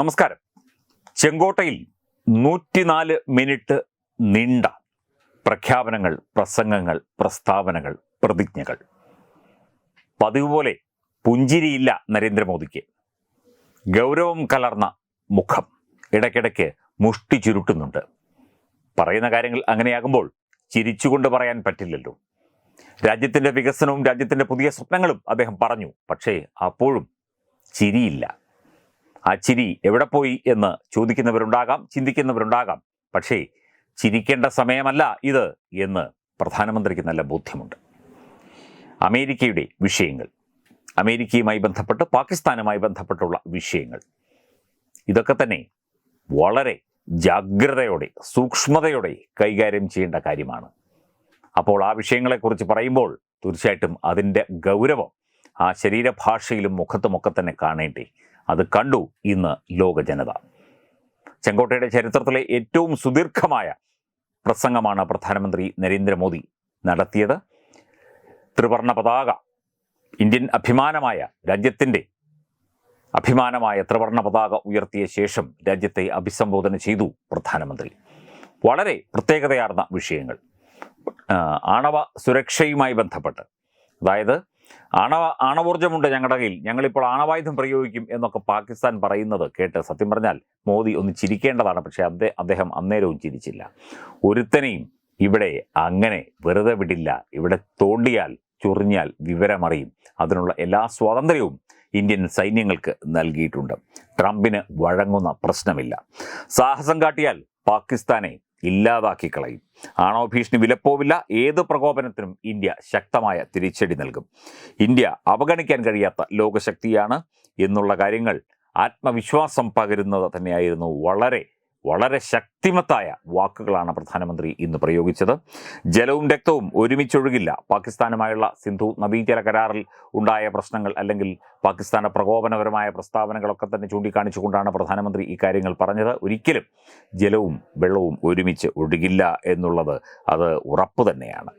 നമസ്കാരം. ചെങ്കോട്ടയിൽ നൂറ്റിനാല് മിനിറ്റ് നീണ്ട പ്രഖ്യാപനങ്ങൾ പ്രസംഗങ്ങൾ പ്രസ്താവനകൾ പ്രതിജ്ഞകൾ. പതിവ് പോലെ പുഞ്ചിരിയില്ല നരേന്ദ്രമോദിക്ക്. ഗൗരവം കലർന്ന മുഖം ഇടയ്ക്കിടയ്ക്ക് മുഷ്ടി ചുരുട്ടുന്നുണ്ട്. പറയുന്ന കാര്യങ്ങൾ അങ്ങനെയാകുമ്പോൾ ചിരിച്ചുകൊണ്ട് പറയാൻ പറ്റില്ലല്ലോ. രാജ്യത്തിന്റെ വികസനവും രാജ്യത്തിന്റെ പുതിയ സ്വപ്നങ്ങളും അദ്ദേഹം പറഞ്ഞു. പക്ഷേ അപ്പോഴും ചിരിയില്ല. ആ ചിരി എവിടെ പോയി എന്ന് ചോദിക്കുന്നവരുണ്ടാകാം ചിന്തിക്കുന്നവരുണ്ടാകാം. പക്ഷേ ചിരിക്കേണ്ട സമയമല്ല ഇത് എന്ന് പ്രധാനമന്ത്രിക്ക് നല്ല ബോധ്യമുണ്ട്. അമേരിക്കയുടെ വിഷയങ്ങൾ അമേരിക്കയുമായി ബന്ധപ്പെട്ട് പാകിസ്ഥാനുമായി ബന്ധപ്പെട്ടുള്ള വിഷയങ്ങൾ ഇതൊക്കെ തന്നെ വളരെ ജാഗ്രതയോടെ സൂക്ഷ്മതയോടെ കൈകാര്യം ചെയ്യേണ്ട കാര്യമാണ്. അപ്പോൾ ആ വിഷയങ്ങളെക്കുറിച്ച് പറയുമ്പോൾ തീർച്ചയായിട്ടും അതിന്റെ ഗൗരവം ആ ശരീരഭാഷയിലും മുഖത്തുമൊക്കെ തന്നെ കാണേണ്ടേ. അത് കണ്ടു ഇന്ന് ലോക ജനത ചെങ്കോട്ടയുടെ ചരിത്രത്തിലെ ഏറ്റവും സുദീർഘമായ പ്രസംഗമാണ് പ്രധാനമന്ത്രി നരേന്ദ്രമോദി നടത്തിയത്. ത്രിവർണ പതാക ഇന്ത്യൻ അഭിമാനമായ രാജ്യത്തിന്റെ അഭിമാനമായ ത്രിവർണ പതാക ഉയർത്തിയ ശേഷം രാജ്യത്തെ അഭിസംബോധന ചെയ്തു പ്രധാനമന്ത്രി. വളരെ പ്രത്യേകതയാർന്ന വിഷയങ്ങൾ. ആണവ സുരക്ഷയുമായി ബന്ധപ്പെട്ട്. അതായത് ആണവ ആണവോർജമുണ്ട് ഞങ്ങളുടെ കയ്യിൽ. ഞങ്ങളിപ്പോൾ ആണവായുധം പ്രയോഗിക്കും എന്നൊക്കെ പാകിസ്ഥാൻ പറയുന്നത് കേട്ട് സത്യം പറഞ്ഞാൽ മോദി ഒന്ന് ചിരിക്കേണ്ടതാണ്. പക്ഷേ അദ്ദേഹം അദ്ദേഹം അന്നേരവും ചിരിച്ചില്ല. ഒരുത്തനെയും ഇവിടെ അങ്ങനെ വെറുതെ വിടില്ല. ഇവിടെ തോണ്ടിയാൽ ചൊറിഞ്ഞാൽ വിവരമറിയും. അതിനുള്ള എല്ലാ സ്വാതന്ത്ര്യവും ഇന്ത്യൻ സൈന്യങ്ങൾക്ക് നൽകിയിട്ടുണ്ട്. ട്രംപിന് വഴങ്ങുന്ന പ്രശ്നമില്ല. സാഹസം കാട്ടിയാൽ പാകിസ്ഥാനെ ഇല്ലാതാക്കി കളയും ആണവ ഭീഷണി വിലപ്പോവില്ല. ഏത് പ്രകോപനത്തിനും ഇന്ത്യ ശക്തമായ തിരിച്ചടി നൽകും. ഇന്ത്യ അവഗണിക്കാൻ കഴിയാത്ത ലോകശക്തിയാണ് എന്നുള്ള കാര്യങ്ങൾ ആത്മവിശ്വാസം പകരുന്നത് തന്നെയായിരുന്നു വളരെ വളരെ ശക്തിമത്തായ വാക്കുകളാണ് പ്രധാനമന്ത്രി ഇന്ന് പ്രയോഗിച്ചത്. ജലവും രക്തവും ഒരുമിച്ചൊഴുകില്ല. പാകിസ്ഥാനുമായുള്ള സിന്ധു നദീജല കരാറിൽ ഉണ്ടായ പ്രശ്നങ്ങൾ അല്ലെങ്കിൽ പാകിസ്ഥാന്റെ പ്രകോപനപരമായ പ്രസ്താവനകളൊക്കെ തന്നെ ചൂണ്ടിക്കാണിച്ചുകൊണ്ടാണ് പ്രധാനമന്ത്രി ഈ കാര്യങ്ങൾ പറഞ്ഞത്. ഒരിക്കലും ജലവും വെള്ളവും ഒരുമിച്ച് ഒഴുകില്ല എന്നുള്ളത് അത് ഉറപ്പ് തന്നെയാണ്.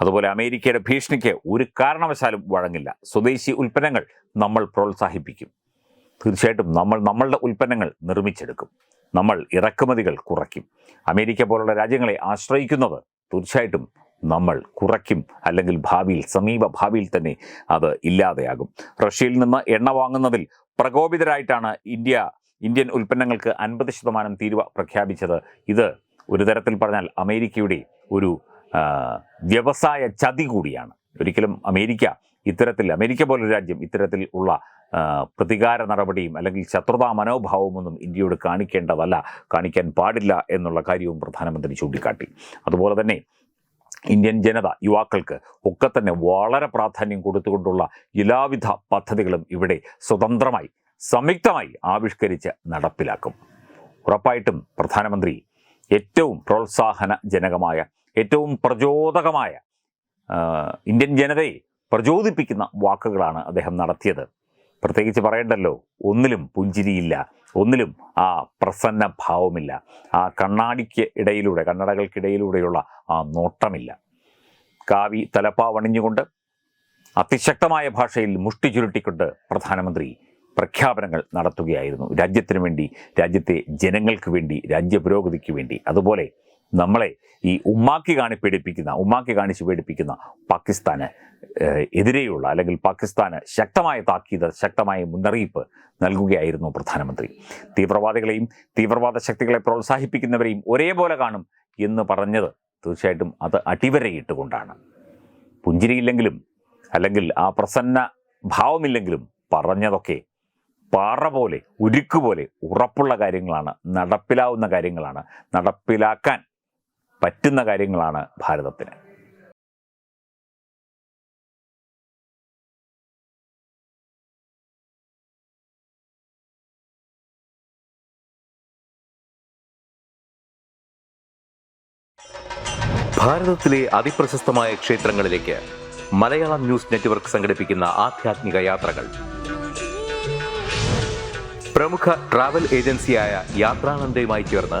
അതുപോലെ അമേരിക്കയുടെ ഭീഷണിക്ക് ഒരു കാരണവശാലും വഴങ്ങില്ല. സ്വദേശി ഉൽപ്പന്നങ്ങൾ നമ്മൾ പ്രോത്സാഹിപ്പിക്കും. തീർച്ചയായിട്ടും നമ്മൾ നമ്മളുടെ ഉൽപ്പന്നങ്ങൾ നിർമ്മിച്ചെടുക്കും. നമ്മൾ ഇറക്കുമതികൾ കുറയ്ക്കും. അമേരിക്ക പോലുള്ള രാജ്യങ്ങളെ ആശ്രയിക്കുന്നത് തീർച്ചയായിട്ടും നമ്മൾ കുറയ്ക്കും. അല്ലെങ്കിൽ ഭാവിയിൽ സമീപ ഭാവിയിൽ തന്നെ അത് ഇല്ലാതെയാകും. റഷ്യയിൽ നിന്ന് എണ്ണ വാങ്ങുന്നതിൽ പ്രകോപിതരായിട്ടാണ് ഇന്ത്യ ഇന്ത്യൻ ഉൽപ്പന്നങ്ങൾക്ക് അൻപത് ശതമാനം തീരുവ പ്രഖ്യാപിച്ചത്. ഇത് ഒരു തരത്തിൽ പറഞ്ഞാൽ അമേരിക്കയുടെ ഒരു വ്യവസായ ചതി കൂടിയാണ്. ഒരിക്കലും അമേരിക്ക ഇത്തരത്തിൽ അമേരിക്ക പോലൊരു രാജ്യം ഇത്തരത്തിൽ ഉള്ള പ്രതികാര നടപടിയും അല്ലെങ്കിൽ ശത്രുതാ മനോഭാവമൊന്നും ഇന്ത്യയോട് കാണിക്കേണ്ടതല്ല കാണിക്കാൻ പാടില്ല എന്നുള്ള കാര്യവും പ്രധാനമന്ത്രി ചൂണ്ടിക്കാട്ടി. അതുപോലെ തന്നെ ഇന്ത്യൻ ജനത യുവാക്കൾക്ക് ഒക്കെ തന്നെ വളരെ പ്രാധാന്യം കൊടുത്തുകൊണ്ടുള്ള എല്ലാവിധ പദ്ധതികളും ഇവിടെ സ്വതന്ത്രമായി സംയുക്തമായി ആവിഷ്കരിച്ച് നടപ്പിലാക്കും. ഉറപ്പായിട്ടും പ്രധാനമന്ത്രി ഏറ്റവും പ്രോത്സാഹനജനകമായ ഏറ്റവും പ്രചോദകമായ ഇന്ത്യൻ ജനതയെ പ്രചോദിപ്പിക്കുന്ന വാക്കുകളാണ് അദ്ദേഹം നടത്തിയത്. പ്രത്യേകിച്ച് പറയണ്ടല്ലോ ഒന്നിലും പുഞ്ചിരിയില്ല ഒന്നിലും ആ പ്രസന്ന ഭാവമില്ല ആ കണ്ണാടിക്ക് ഇടയിലൂടെ കണ്ണടകൾക്കിടയിലൂടെയുള്ള ആ നോട്ടമില്ല. കാവി തലപ്പാവണിഞ്ഞുകൊണ്ട് അതിശക്തമായ ഭാഷയിൽ മുഷ്ടി ചുരുട്ടിക്കൊണ്ട് പ്രധാനമന്ത്രി പ്രഖ്യാപനങ്ങൾ നടത്തുകയായിരുന്നു. രാജ്യത്തിനു വേണ്ടി രാജ്യത്തെ ജനങ്ങൾക്ക് വേണ്ടി രാജ്യപുരോഗതിക്ക് വേണ്ടി. അതുപോലെ നമ്മളെ ഈ ഉമ്മാക്കി കാണി പേടിപ്പിക്കുന്ന ഉമ്മാക്കി കാണിച്ച് പേടിപ്പിക്കുന്ന പാകിസ്ഥാന് എതിരെയുള്ള അല്ലെങ്കിൽ പാകിസ്ഥാന് ശക്തമായ താക്കീത് ശക്തമായ മുന്നറിയിപ്പ് നൽകുകയായിരുന്നു പ്രധാനമന്ത്രി. തീവ്രവാദികളെയും തീവ്രവാദ ശക്തികളെ പ്രോത്സാഹിപ്പിക്കുന്നവരെയും ഒരേപോലെ കാണും എന്ന് പറഞ്ഞത് തീർച്ചയായിട്ടും അത് അടിവരയിട്ടുകൊണ്ടാണ്. പുഞ്ചിരിയില്ലെങ്കിലും അല്ലെങ്കിൽ ആ പ്രസന്ന ഭാവമില്ലെങ്കിലും പറഞ്ഞതൊക്കെ പാറ പോലെ ഉരുക്കുപോലെ ഉറപ്പുള്ള കാര്യങ്ങളാണ് നടപ്പിലാവുന്ന കാര്യങ്ങളാണ്. നടപ്പിലാക്കാൻ പറ്റുന്ന കാര്യങ്ങളാണ് ഭാരതത്തിന്. ഭാരതത്തിലെ അതിപ്രശസ്തമായ ക്ഷേത്രങ്ങളിലേക്ക് മലയാളം ന്യൂസ് നെറ്റ്വർക്ക് സംഘടിപ്പിക്കുന്ന ആധ്യാത്മിക യാത്രകൾ. പ്രമുഖ ട്രാവൽ ഏജൻസിയായ യാത്രാനന്ദയുമായി ചേർന്ന്